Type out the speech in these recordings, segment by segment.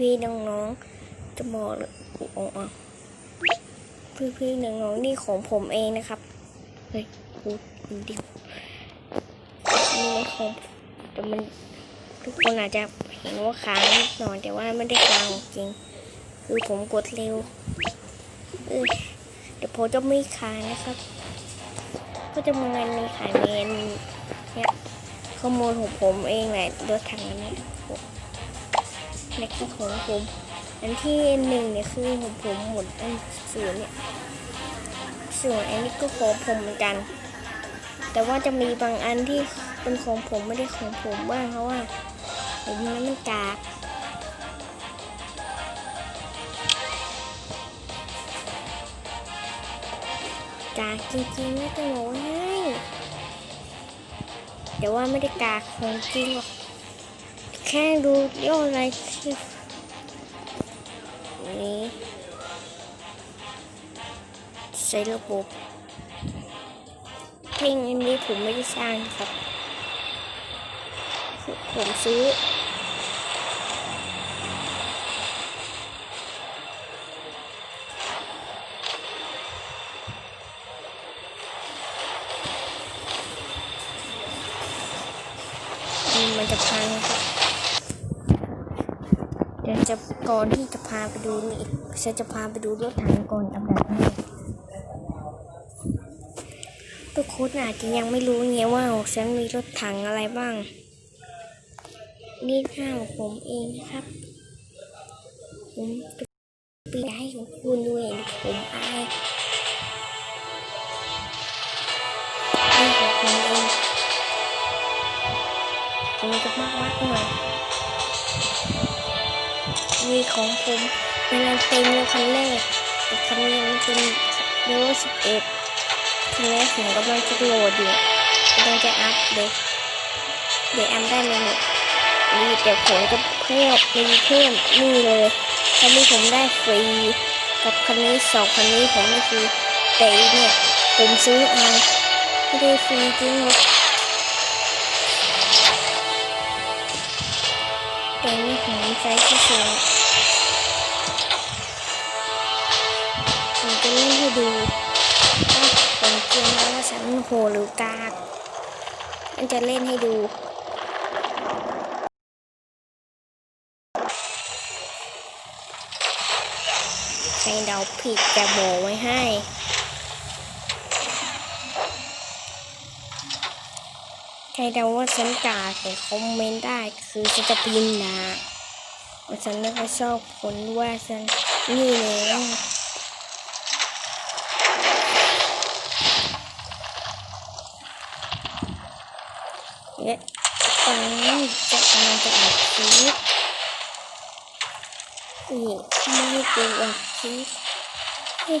พี่ๆน้องๆจะบอกเลยอ๋อพี่พี่ๆน้องๆนี่ของผมเองนะครับ เฮ้ยพูดคนเดียวนี่มันของแต่มันทุกคนอาจจะเห็นว่าค้างนิดหน่อยแต่ว่าไม่ได้ค้างจริง คือผมกดเร็วเออเดี๋ยวผมจะไม่ค้างนะครับ ก็จะมางานในขายเมนเนี่ยข้อมูลของผมเองแหละรถถังอัน เนี้ยนี่คือของผม อันที่หนึ่งเนี่ยคือของผมหมดอันศูนย์เนี่ยส่วนอันนี้ก็ของผมเหมือนกัน แต่ว่าจะมีบางอันที่เป็นของผมไม่ได้ของผมบ้างเพราะว่า ผมนั้นมันกากกากจริงๆนะจะบอกว่ให้แต่ว่าไม่ได้กากของจริงหรอก แค่ดูยอดอะไรที่นี้ใช้ระบบเพลงอันนี้ผมไม่ได้สร้างครับ ผมซื้อมันจะพังครับ จะก่อนที่จะพาไปดูนี่ฉันจะพาไปดูรถถังก่อนอันดับแรกทุกคนอาจจะยังไม่รู้ไงว่าฉันมีรถถังอะไรบ้าง นี่ข้าวของผมเองนะครับ ผมจะไปให้ของคุณดูเห็นผมอายนี่ของผมเองผมจะมากมากๆหน่อย มีของผมเป็นอันเต็มเลยคันแรกแต่คันนี้มันเป็นเลเวลสิบเอ็ดคันแรกผมกำลังจะโหลดอยู่กำลังจะอัพเลยเดี๋ยวอัพได้เลยเนี่ยนี่เดี๋ยวผมจะเพิ่มมีเพิ่มนี่เลยคันนี้ผมได้ฟรีกับคันนี้สองคันนี้ผมก็คือแต่เนี่ยผมซื้อเอาไม่ได้ฟรีจริงหรอกแต่นี่ผมใช้ที่สุด ดูว่าผมเกมแล้วว่าฉันโหหรือกากมันจะเล่นให้ดูใครเดาผิดจะบอกไว้ให้ใครเดาว่าฉันกากแต่คอมเมนต์ได้คือฉันจะพิมพ์นะว่าฉันไม่ค่อยชอบคนว่าฉันนี่เลย และตอนนี้จะกำลังจะอัดคลิปนี่ไม่ได้กูอัดคลิปเฮ้ย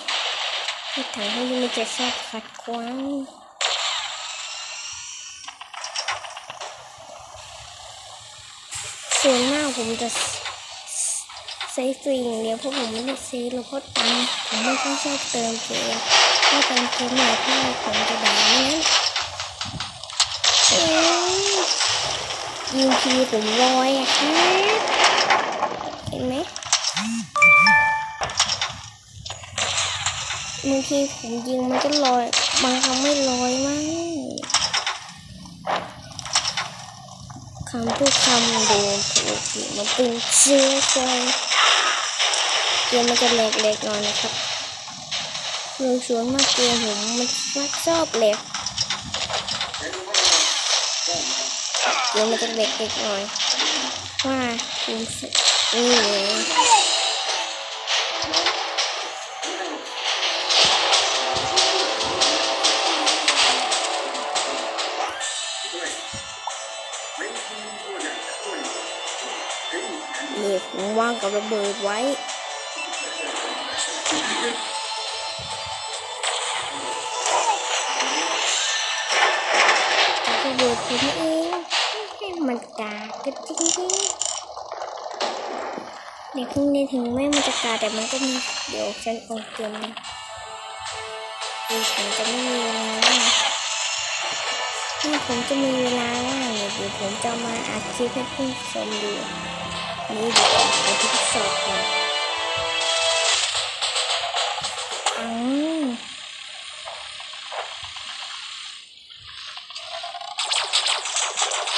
ให้ถังให้มันจะชอบขัดขวางส่วนมาผมจะใช้ฟรีอย่างเดียวเพราะผมไม่ได้ซื้อแล้วก็ตังผมไม่ค่อยชอบเติมเกมถ้าเติมเกมหน่อยถ้าผมจะด่าอย่างนั้นเอ้ย ยิงทีผมลอยอะครับเห็นไหมบางทีผมยิงมันก็ลอยบางครั้งไม่ลอยมั้งคำพูดคำโดนถูกมันเป็นเชื้อใจเกมมันจะเล็กๆหน่อยนะครับโดยส่วนมากเกมผมมันมักชอบเล็ก เดี๋ยวมันจะเล็กนิดหน่อยว่าคุณนี่เลยนี่ผมวางกับระเบิดไว้ กับระเบิดผมเองมันกากันจริงๆเด็กพวกนี้ถึงแม้มันจะกาแต่มันก็มีเดี๋ยวฉันออกเกมนะคือผมจะไม่มีเวลาถ้าผมจะมีเวลาว่างเดี๋ยวผมจะมาอัดคลิปให้ผู้ชมดูนี่เดี๋ยวผมจะยิ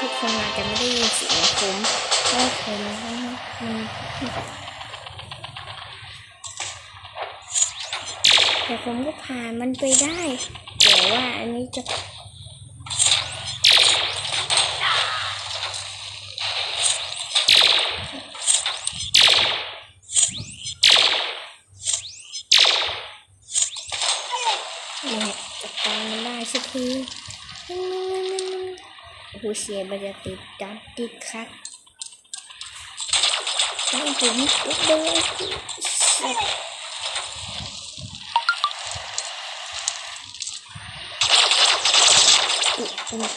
ทุกคนอาจจะไม่ได้ยินเสียงผมเพราะผมมันแต่ผมก็ผ่านมันไปได้แต่ว่าอันนี้จะเนี่ยจัดการมันได้สักที หเสียบรรยติดดับติดคัดให้ผมเดินสัตว์อุ๊ยอุ๊ย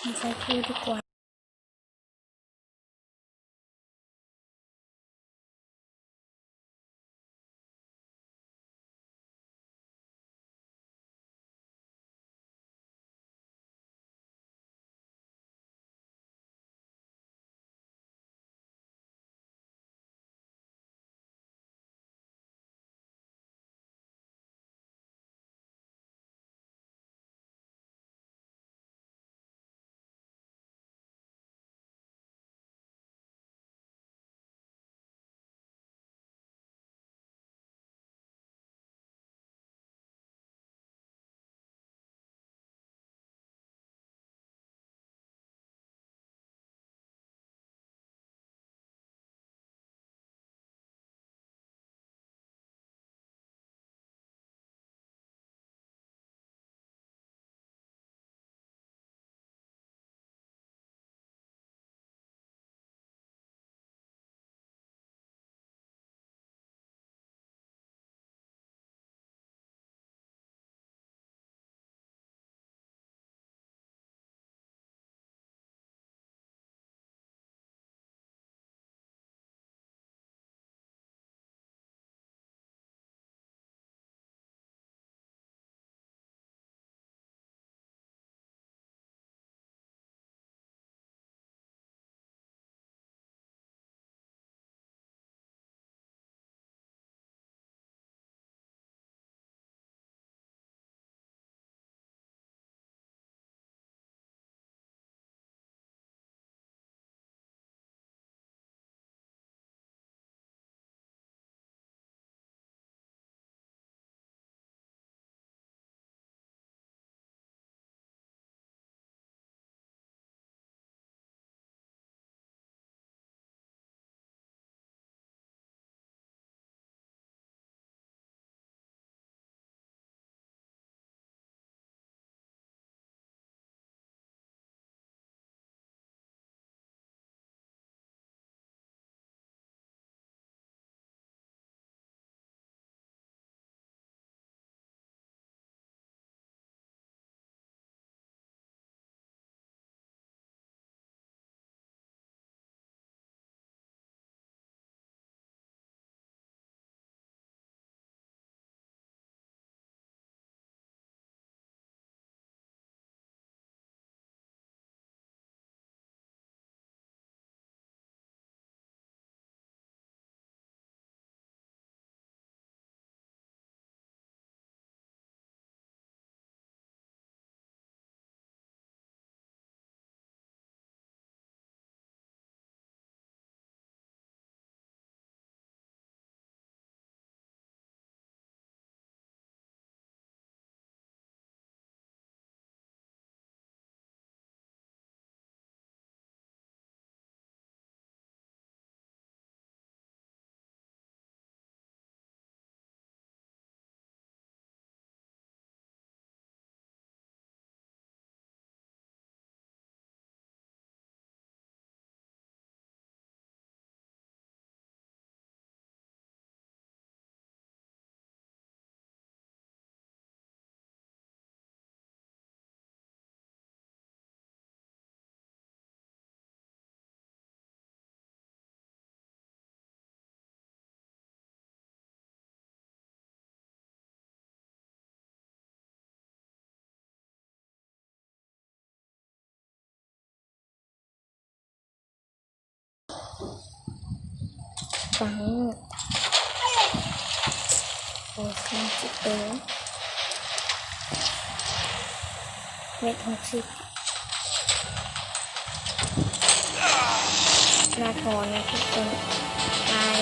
ไม่ค่อยพูดดีกว่า ตังค์โอ้สามสิบเองเม็ดหกสิบนาทอนนะทุกคนตาย